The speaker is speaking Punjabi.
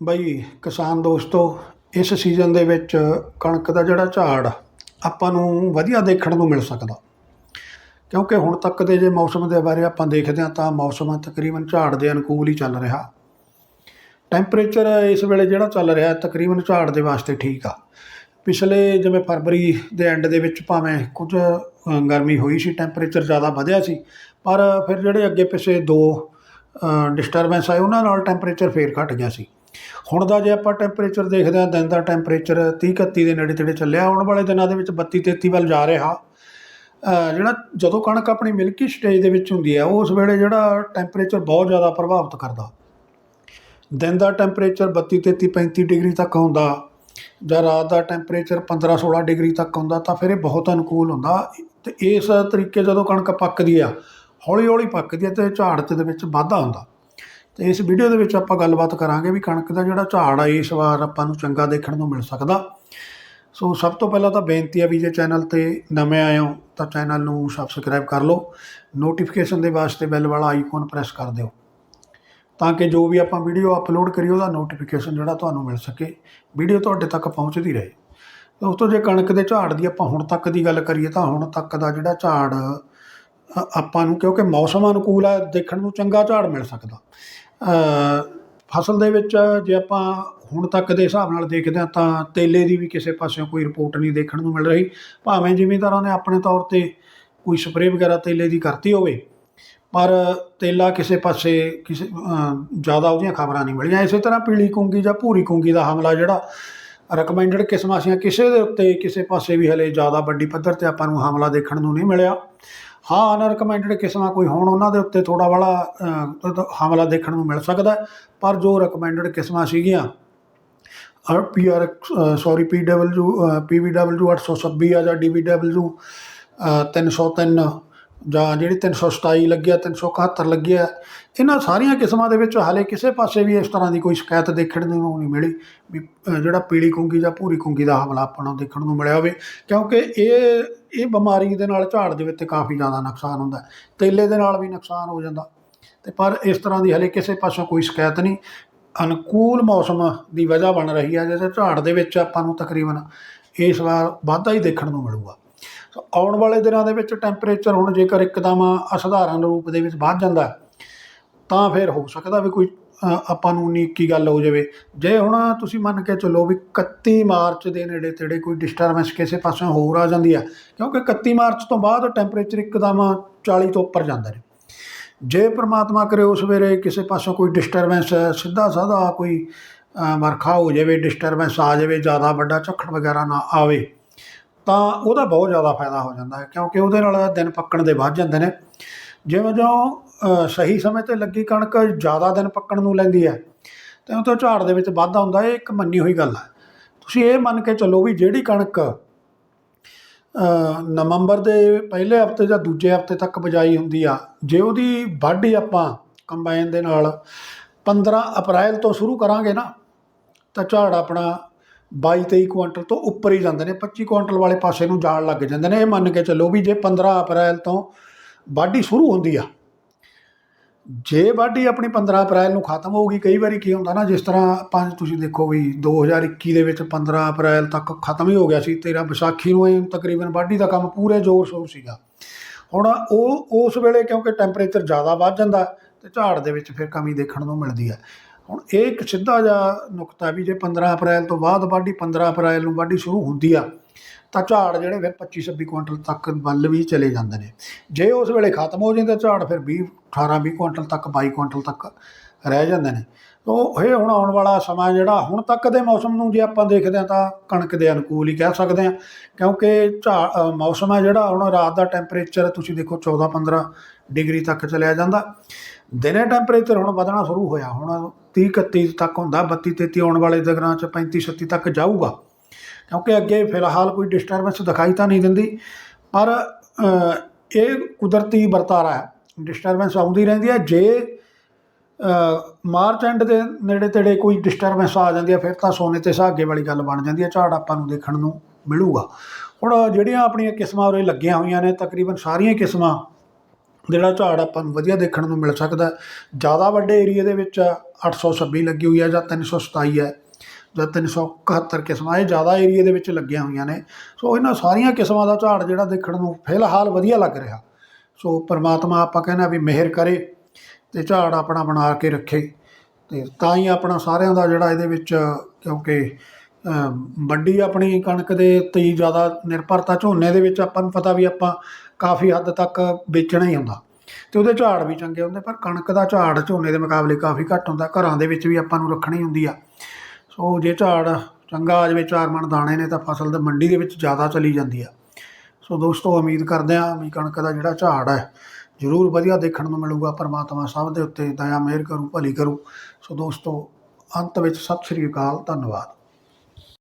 ਬਈ ਕਿਸਾਨ ਦੋਸਤੋ, ਇਸ ਸੀਜ਼ਨ ਦੇ ਵਿੱਚ ਕਣਕ ਦਾ ਜਿਹੜਾ ਝਾੜ ਆਪਾਂ ਨੂੰ ਵਧੀਆ ਦੇਖਣ ਨੂੰ ਮਿਲ ਸਕਦਾ। ਕਿਉਂਕਿ ਹੁਣ ਤੱਕ ਦੇ ਜੇ ਮੌਸਮ ਦੇ ਬਾਰੇ ਆਪਾਂ ਦੇਖਦੇ ਹਾਂ, ਤਾਂ ਮੌਸਮ ਤਕਰੀਬਨ ਝਾੜ ਦੇ ਅਨੁਕੂਲ ਹੀ ਚੱਲ ਰਿਹਾ। ਟੈਂਪਰੇਚਰ ਇਸ ਵੇਲੇ ਜਿਹੜਾ ਚੱਲ ਰਿਹਾ, ਤਕਰੀਬਨ ਝਾੜ ਦੇ ਵਾਸਤੇ ਠੀਕ ਆ। ਪਿਛਲੇ ਜਿਵੇਂ ਫਰਵਰੀ ਦੇ ਐਂਡ ਦੇ ਵਿੱਚ ਭਾਵੇਂ ਕੁਝ ਗਰਮੀ ਹੋਈ ਸੀ ਟੈਂਪਰੇਚਰ ਜ਼ਿਆਦਾ ਵਧਿਆ ਸੀ, ਪਰ ਫਿਰ ਜਿਹੜੇ ਅੱਗੇ ਪਿਛੇ ਦੋ ਡਿਸਟਰਬੈਂਸ ਆਏ, ਉਹਨਾਂ ਨਾਲ ਟੈਂਪਰੇਚਰ ਫੇਰ ਘਟ ਗਿਆ ਸੀ। ਹੁਣ ਦਾ ਜੇ ਆਪਾਂ ਟੈਂਪਰੇਚਰ ਦੇਖਦੇ ਹਾਂ, ਦਿਨ ਦਾ ਟੈਂਪਰੇਚਰ 30 31 ਦੇ ਨੇੜੇ ਤੇੜੇ ਚੱਲਿਆ, ਆਉਣ ਵਾਲੇ ਦਿਨਾਂ ਦੇ ਵਿੱਚ 32 33 ਵੱਲ ਜਾ ਰਿਹਾ। ਜਿਹੜਾ ਜਦੋਂ ਕਣਕ ਆਪਣੀ ਮਿਲਕੀ ਸਟੇਜ ਦੇ ਵਿੱਚ ਹੁੰਦੀ ਹੈ ਉਸ ਵੇਲੇ ਜਿਹੜਾ ਟੈਂਪਰੇਚਰ ਬਹੁਤ ਜ਼ਿਆਦਾ ਪ੍ਰਭਾਵਿਤ ਕਰਦਾ। ਦਿਨ ਦਾ ਟੈਂਪਰੇਚਰ 32 33 35 ਡਿਗਰੀ ਤੱਕ ਹੁੰਦਾ, ਜਾਂ ਰਾਤ ਦਾ ਟੈਂਪਰੇਚਰ 15 16 ਡਿਗਰੀ ਤੱਕ ਹੁੰਦਾ, ਤਾਂ ਫਿਰ ਇਹ ਬਹੁਤ ਅਨੁਕੂਲ ਹੁੰਦਾ। ਤੇ ਇਸ ਤਰੀਕੇ ਜਦੋਂ ਕਣਕ ਪੱਕਦੀ ਆ ਹੌਲੀ ਹੌਲੀ ਪੱਕਦੀ ਆ ਤੇ ਝਾੜ ਤੇ ਦੇ ਵਿੱਚ ਵਾਧਾ ਹੁੰਦਾ। ਤੇ ਇਸ ਵੀਡੀਓ ਦੇ ਵਿੱਚ ਆਪਾਂ ਗੱਲਬਾਤ ਕਰਾਂਗੇ ਵੀ ਕਣਕ ਦਾ ਜਿਹੜਾ ਝਾੜ ਆ, ਇਸ ਵਾਰ ਆਪਾਂ ਨੂੰ ਚੰਗਾ ਦੇਖਣ ਨੂੰ ਮਿਲ ਸਕਦਾ। ਸੋ ਸਭ ਤੋਂ ਪਹਿਲਾਂ ਤਾਂ ਬੇਨਤੀ ਆ ਵੀ ਜੇ ਚੈਨਲ ਤੇ ਨਵੇਂ ਆਏ ਹੋ, ਤਾਂ ਚੈਨਲ ਨੂੰ ਸਬਸਕ੍ਰਾਈਬ ਕਰ ਲਓ। ਨੋਟੀਫਿਕੇਸ਼ਨ ਦੇ ਵਾਸਤੇ ਬੈਲ ਵਾਲਾ ਆਈਕਨ ਪ੍ਰੈਸ ਕਰ ਦਿਓ। ਤਾਂ ਕਿ ਜੋ ਵੀ ਆਪਾਂ ਵੀਡੀਓ ਅਪਲੋਡ ਕਰੀਏ, ਉਹਦਾ ਨੋਟੀਫਿਕੇਸ਼ਨ ਜਿਹੜਾ ਤੁਹਾਨੂੰ ਮਿਲ ਸਕੇ। ਵੀਡੀਓ ਤੁਹਾਡੇ ਤੱਕ ਪਹੁੰਚਦੀ ਰਹੇ। ਉਸ ਤੋਂ ਜੇ ਕਣਕ ਦੇ ਝਾੜ ਦੀ ਆਪਾਂ ਹੁਣ ਤੱਕ ਦੀ ਗੱਲ ਕਰੀਏ, ਤਾਂ ਹੁਣ ਤੱਕ ਦਾ ਜਿਹੜਾ ਝਾੜ ਆਪਾਂ ਨੂੰ ਕਿਉਂਕਿ ਮੌਸਮ ਅਨੁਕੂਲ ਹੈ ਦੇਖਣ ਨੂੰ ਚੰਗਾ ਝਾੜ ਮਿਲ ਸਕਦਾ। ਫਸਲ ਦੇ ਵਿੱਚ ਜੇ ਆਪਾਂ ਹੁਣ ਤੱਕ ਦੇ ਹਿਸਾਬ ਨਾਲ ਦੇਖਦੇ ਹਾਂ ਤਾਂ ਤੇਲੇ ਦੀ ਵੀ ਕਿਸੇ ਪਾਸਿਓਂ ਕੋਈ ਰਿਪੋਰਟ ਨਹੀਂ ਦੇਖਣ ਨੂੰ ਮਿਲ ਰਹੀ। ਭਾਵੇਂ ਜ਼ਿਮੀਂਦਾਰਾਂ ਨੇ ਆਪਣੇ ਤੌਰ ਤੇ ਕੋਈ ਸਪਰੇਅ ਵਗੈਰਾ ਤੇਲੇ ਦੀ ਕਰਤੀ ਹੋਵੇ, ਪਰ ਤੇਲਾ ਕਿਸੇ ਪਾਸੇ ਕਿਸੇ ਜ਼ਿਆਦਾ ਉਹਦੀਆਂ ਖਬਰਾਂ ਨਹੀਂ ਮਿਲੀਆਂ। ਇਸੇ ਤਰ੍ਹਾਂ ਪੀਲੀ ਕੁੰਗੀ ਜਾਂ ਭੂਰੀ ਕੁੰਗੀ ਦਾ ਹਮਲਾ ਜਿਹੜਾ ਰეკਮੈਂਡਡ ਕਿਸਮਾਂ ਸੀਆਂ, ਕਿਸੇ ਦੇ ਉੱਤੇ ਕਿਸੇ ਪਾਸੇ ਵੀ ਹਲੇ ਜ਼ਿਆਦਾ ਵੱਡੀ ਪੱਧਰ ਤੇ ਆਪਾਂ ਨੂੰ ਹਮਲਾ ਦੇਖਣ ਨੂੰ ਨਹੀਂ ਮਿਲਿਆ। ਹਾਂ ਅਨਰਕਮੈਂਡਡ ਕਿਸਮਾਂ ਕੋਈ ਹੋਣ ਉਹਨਾਂ ਦੇ ਉੱਤੇ ਥੋੜਾ ਵਾਲਾ ਹਮਲਾ ਦੇਖਣ ਨੂੰ ਮਿਲ ਸਕਦਾ ਪਰ ਜੋ ਰეკਮੈਂਡਡ ਕਿਸਮਾਂ ਸੀਗੀਆਂ ਔਰ P R sorry P W P V W 826 ਆ ਜਾਂ ਡੀ ਵੀ ਡਬਲਯੂ 303 ਜਾਂ ਜਿਹੜੀ 327 ਲੱਗਿਆ 371 ਆ ਇਹਨਾਂ ਸਾਰੀਆਂ ਕਿਸਮਾਂ ਦੇ ਵਿੱਚ ਹਾਲੇ ਕਿਸੇ ਪਾਸੇ ਵੀ ਇਸ ਤਰ੍ਹਾਂ ਦੀ ਕੋਈ ਸ਼ਿਕਾਇਤ ਦੇਖਣ ਨੂੰ ਨਹੀਂ ਮਿਲੀ ਵੀ ਜਿਹੜਾ ਪੀਲੀ ਕੁੰਗੀ ਜਾਂ ਭੂਰੀ ਕੁੰਗੀ ਦਾ ਹਮਲਾ ਆਪਾਂ ਨੂੰ ਦੇਖਣ ਨੂੰ ਮਿਲਿਆ ਹੋਵੇ, ਕਿਉਂਕਿ ਇਹ ਇਹ ਬਿਮਾਰੀ ਦੇ ਨਾਲ ਝਾੜ ਦੇ ਵਿੱਚ ਕਾਫੀ ਜ਼ਿਆਦਾ ਨੁਕਸਾਨ ਹੁੰਦਾ ਤੇਲੇ ਦੇ ਨਾਲ ਵੀ ਨੁਕਸਾਨ ਹੋ ਜਾਂਦਾ ਤੇ ਪਰ ਇਸ ਤਰ੍ਹਾਂ ਦੀ ਹਲੇ ਕਿਸੇ ਪਾਸੋਂ ਕੋਈ ਸ਼ਿਕਾਇਤ ਨਹੀਂ, ਅਨੁਕੂਲ ਮੌਸਮ ਦੀ ਵਜ੍ਹਾ ਬਣ ਰਹੀ ਹੈ, ਜਿਹਦੇ ਝਾੜ ਦੇ ਵਿੱਚ ਆਪਾਂ ਨੂੰ ਤਕਰੀਬਨ ਇਸ ਵਾਰ ਵਾਧਾ ਹੀ ਦੇਖਣ ਨੂੰ ਮਿਲੂਗਾ। ਤਾਂ ਆਉਣ ਵਾਲੇ ਦਿਨਾਂ ਦੇ ਵਿੱਚ ਟੈਂਪਰੇਚਰ ਹੁਣ ਜੇਕਰ ਇੱਕਦਮ ਅਸਧਾਰਨ ਰੂਪ ਦੇ ਵਿੱਚ ਵੱਧ ਜਾਂਦਾ ਤਾਂ ਫਿਰ ਹੋ ਸਕਦਾ ਵੀ ਕੋਈ ਆਪਾਂ ਨੂੰ ਉਨੀ ਇੱਕੀ ਗੱਲ ਹੋ ਜਾਵੇ। ਜੇ ਹੁਣ ਤੁਸੀਂ ਮੰਨ ਕੇ ਚੱਲੋ ਵੀ 31 ਮਾਰਚ ਦੇ ਨੇੜੇ ਤੇੜੇ ਕੋਈ ਡਿਸਟਰਬੈਂਸ ਕਿਸੇ ਪਾਸੋਂ ਹੋਰ ਆ ਜਾਂਦੀ ਹੈ, ਕਿਉਂਕਿ 31 ਮਾਰਚ ਤੋਂ ਬਾਅਦ ਟੈਂਪਰੇਚਰ ਇੱਕਦਮ 40 ਤੋਂ ਉੱਪਰ ਜਾਂਦਾ ਨੇ ਜੇ ਪ੍ਰਮਾਤਮਾ ਕਰੇ ਉਸ ਵੇਲੇ ਕਿਸੇ ਪਾਸੋਂ ਕੋਈ ਡਿਸਟਰਬੈਂਸ ਸਿੱਧਾ ਸਾਦਾ ਕੋਈ ਵਰਖਾ ਹੋ ਜਾਵੇ ਡਿਸਟਰਬੈਂਸ ਆ ਜਾਵੇ, ਜ਼ਿਆਦਾ ਵੱਡਾ ਝੱਖੜ ਵਗੈਰਾ ਨਾ ਆਵੇ ਤਾਂ ਉਹਦਾ ਬਹੁਤ ਜ਼ਿਆਦਾ ਫਾਇਦਾ ਹੋ ਜਾਂਦਾ ਹੈ, ਕਿਉਂਕਿ ਉਹਦੇ ਨਾਲ ਦਿਨ ਪੱਕਣ ਦੇ ਵੱਧ ਜਾਂਦੇ ਨੇ। ਜਿਵੇਂ ਜਿਉਂ ਸਹੀ ਸਮੇਂ ਤੇ ਲੱਗੀ ਕਣਕ ਜ਼ਿਆਦਾ ਦਿਨ ਪੱਕਣ ਨੂੰ ਲੈਂਦੀ ਹੈ, ਤੇ ਉਹ ਤੋਂ ਝਾੜ ਦੇ ਵਿੱਚ ਵਾਧਾ ਹੁੰਦਾ, ਇਹ ਇੱਕ ਮੰਨੀ ਹੋਈ ਗੱਲ ਹੈ। ਤੁਸੀਂ ਇਹ ਮੰਨ ਕੇ ਚੱਲੋ ਵੀ ਜਿਹੜੀ ਕਣਕ ਨਵੰਬਰ ਦੇ ਪਹਿਲੇ ਹਫ਼ਤੇ ਜਾਂ ਦੂਜੇ ਹਫ਼ਤੇ ਤੱਕ ਬਜਾਈ ਹੁੰਦੀ ਆ, ਜੇ ਉਹਦੀ ਵਾਢੀ ਆਪਾਂ ਕੰਬਾਈਨ ਦੇ ਨਾਲ 15 ਅਪ੍ਰੈਲ ਤੋਂ ਸ਼ੁਰੂ ਕਰਾਂਗੇ ਨਾ, ਤਾਂ ਝਾੜ ਆਪਣਾ 22 23 ਕੁਇੰਟਲ ਤੋਂ ਉੱਪਰ ਹੀ ਜਾਂਦੇ ਨੇ 25 ਕੁਇੰਟਲ ਵਾਲੇ ਪਾਸੇ ਨੂੰ ਜਾਣ ਲੱਗ ਜਾਂਦੇ ਨੇ। ਇਹ ਮੰਨ ਕੇ ਚੱਲੋ ਵੀ ਜੇ 15 ਅਪ੍ਰੈਲ ਤੋਂ ਵਾਢੀ ਸ਼ੁਰੂ ਹੁੰਦੀ ਆ, ਜੇ ਵਾਢੀ ਆਪਣੀ 15 ਅਪ੍ਰੈਲ ਨੂੰ ਖਤਮ ਹੋਊਗੀ, ਕਈ ਵਾਰੀ ਕੀ ਹੁੰਦਾ ਨਾ, ਜਿਸ ਤਰ੍ਹਾਂ ਪੰਜ ਤੁਸੀਂ ਦੇਖੋ ਵੀ 2021 ਦੇ ਵਿੱਚ 15 ਅਪ੍ਰੈਲ ਤੱਕ ਖਤਮ ਹੀ ਹੋ ਗਿਆ ਸੀ 13 ਵਿਸਾਖੀ ਨੂੰ ਇਹ ਤਕਰੀਬਨ ਵਾਢੀ ਦਾ ਕੰਮ ਪੂਰੇ ਜ਼ੋਰ ਸ਼ੋਰ ਸੀਗਾ। ਹੁਣ ਉਹ, ਉਸ ਵੇਲੇ ਕਿਉਂਕਿ ਟੈਂਪਰੇਚਰ ਜ਼ਿਆਦਾ ਵੱਧ ਜਾਂਦਾ ਤੇ ਝਾੜ ਦੇ ਵਿੱਚ ਫਿਰ ਕਮੀ ਦੇਖਣ ਨੂੰ ਮਿਲਦੀ ਹੈ ਹੁਣ ਇਹ ਇੱਕ ਸਿੱਧਾ ਜਿਹਾ ਨੁਕਤਾ ਵੀ ਜੇ 15 ਅਪ੍ਰੈਲ ਤੋਂ ਬਾਅਦ ਵਾਢੀ 15 ਅਪ੍ਰੈਲ ਨੂੰ ਵਾਢੀ ਸ਼ੁਰੂ ਹੁੰਦੀ ਆ, ਤਾਂ ਝਾੜ ਜਿਹੜੇ ਫਿਰ 25 26 ਕੁਇੰਟਲ ਤੱਕ ਵੱਲ ਵੀ ਚਲੇ ਜਾਂਦੇ ਨੇ। ਜੇ ਉਸ ਵੇਲੇ ਖਤਮ ਹੋ ਜਾਂਦੇ ਝਾੜ, ਫਿਰ 20 18 20 ਕੁਇੰਟਲ ਤੱਕ 22 ਕੁਇੰਟਲ ਤੱਕ ਰਹਿ ਜਾਂਦੇ ਨੇ। ਉਹ ਇਹ ਹੁਣ ਆਉਣ ਵਾਲਾ ਸਮਾਂ ਜਿਹੜਾ ਹੁਣ ਤੱਕ ਦੇ ਮੌਸਮ ਨੂੰ ਜੇ ਆਪਾਂ ਦੇਖਦੇ ਹਾਂ ਤਾਂ ਕਣਕ ਦੇ ਅਨੁਕੂਲ ਹੀ ਕਹਿ ਸਕਦੇ ਹਾਂ, ਕਿਉਂਕਿ ਝਾੜ ਮੌਸਮ ਹੈ ਜਿਹੜਾ ਹੁਣ ਰਾਤ ਦਾ ਟੈਂਪਰੇਚਰ ਤੁਸੀਂ ਦੇਖੋ 14 15 ਡਿਗਰੀ ਤੱਕ ਚਲਿਆ ਜਾਂਦਾ। ਦਿਨੇ ਟੈਂਪਰੇਚਰ ਹੁਣ ਵਧਣਾ ਸ਼ੁਰੂ ਹੋਇਆ, ਹੁਣ 30 31 ਤੱਕ ਹੁੰਦਾ 32 33 ਆਉਣ ਵਾਲੇ ਦਿਨਾਂ ਚ 35 36 ਤੱਕ ਜਾਊਗਾ। ਕਿਉਂਕਿ ਅੱਗੇ ਫਿਲਹਾਲ ਕੋਈ ਡਿਸਟਰਬੈਂਸ ਦਿਖਾਈ ਤਾਂ ਨਹੀਂ ਦਿੰਦੀ, ਪਰ ਇਹ ਕੁਦਰਤੀ ਵਰਤਾਰਾ ਹੈ ਡਿਸਟਰਬੈਂਸ ਆਉਂਦੀ ਰਹਿੰਦੀ ਹੈ, ਜੇ ਮਾਰਚ ਐਂਡ ਦੇ ਨੇੜੇ ਤੇੜੇ ਕੋਈ ਡਿਸਟਰਬੈਂਸ ਆ ਜਾਂਦੀ ਹੈ, ਫਿਰ ਤਾਂ ਸੋਨੇ ਤੇ ਸੁਹਾਗੇ ਵਾਲੀ ਗੱਲ ਬਣ ਜਾਂਦੀ ਹੈ, ਝਾੜ ਆਪਾਂ ਨੂੰ ਦੇਖਣ ਨੂੰ ਮਿਲੂਗਾ। ਹੁਣ ਜਿਹੜੀਆਂ ਆਪਣੀਆਂ ਕਿਸਮਾਂ ਉਰੇ ਲੱਗੀਆਂ ਹੋਈਆਂ ਨੇ, ਤਕਰੀਬਨ ਸਾਰੀਆਂ ਕਿਸਮਾਂ ਜਿਹੜਾ ਝਾੜ ਆਪਾਂ ਨੂੰ ਵਧੀਆ ਦੇਖਣ ਨੂੰ ਮਿਲ ਸਕਦਾ। ਜ਼ਿਆਦਾ ਵੱਡੇ ਏਰੀਆ ਦੇ ਵਿੱਚ 826 ਲੱਗੀ ਹੋਈ ਹੈ ਜਾਂ 327 ਹੈ ਜਾਂ 371 ਕਿਸਮਾਂ, ਇਹ ਜ਼ਿਆਦਾ ਏਰੀਏ ਦੇ ਵਿੱਚ ਲੱਗੀਆਂ ਹੋਈਆਂ ਨੇ। ਸੋ ਇਹਨਾਂ ਸਾਰੀਆਂ ਕਿਸਮਾਂ ਦਾ ਝਾੜ ਜਿਹੜਾ ਦੇਖਣ ਨੂੰ ਫਿਲਹਾਲ ਵਧੀਆ ਲੱਗ ਰਿਹਾ। ਸੋ ਪਰਮਾਤਮਾ ਆਪਾਂ ਕਹਿੰਦੇ ਆ ਵੀ ਮਿਹਰ ਕਰੇ ਤੇ ਝਾੜ ਆਪਣਾ ਬਣਾ ਕੇ ਰੱਖੇ। ਤੇ ਤਾਂ ਹੀ ਆਪਣਾ ਸਾਰਿਆਂ ਦਾ ਜਿਹੜਾ ਇਹਦੇ ਵਿੱਚ ਕਿਉਂਕਿ ਵੱਡੀ ਆਪਣੀ ਕਣਕ ਦੇ ਉੱਤੇ ਹੀ ਜ਼ਿਆਦਾ ਨਿਰਭਰਤਾ ਝੋਨੇ ਦੇ ਵਿੱਚ ਆਪਾਂ ਨੂੰ ਪਤਾ ਵੀ ਆਪਾਂ ਕਾਫੀ ਹੱਦ ਤੱਕ ਵੇਚਣਾ ਹੀ ਹੁੰਦਾ। ਤੇ ਉਹਦੇ ਝਾੜ ਵੀ ਚੰਗੇ ਹੁੰਦੇ, ਪਰ ਕਣਕ ਦਾ ਝਾੜ ਝੋਨੇ ਦੇ ਮੁਕਾਬਲੇ ਕਾਫੀ ਘੱਟ ਹੁੰਦਾ, ਘਰਾਂ ਦੇ ਵਿੱਚ ਵੀ ਆਪਾਂ ਨੂੰ ਰੱਖਣੀ ਹੁੰਦੀ ਆ। ਸੋ ਜੇ ਝਾੜ ਚੰਗਾ ਆ ਜਾਵੇ, ਚਾਰ ਮਣ ਦਾਣੇ ਨੇ ਤਾਂ ਫਸਲ ਦੇ ਮੰਡੀ ਦੇ ਵਿੱਚ ਜ਼ਿਆਦਾ ਚਲੀ ਜਾਂਦੀ ਆ। ਸੋ ਦੋਸਤੋ, ਉਮੀਦ ਕਰਦੇ ਹਾਂ ਵੀ ਕਣਕ ਦਾ ਜਿਹੜਾ ਝਾੜ ਹੈ, ਜ਼ਰੂਰ ਵਧੀਆ ਦੇਖਣ ਨੂੰ ਮਿਲੂਗਾ। ਪਰਮਾਤਮਾ ਸਭ ਦੇ ਉੱਤੇ ਦਇਆ, ਮਿਹਰ ਕਰੂ, ਭਲੀ ਕਰੂ। ਸੋ ਦੋਸਤੋ, ਅੰਤ ਵਿੱਚ ਸਤਿ ਸ਼੍ਰੀ ਅਕਾਲ, ਧੰਨਵਾਦ।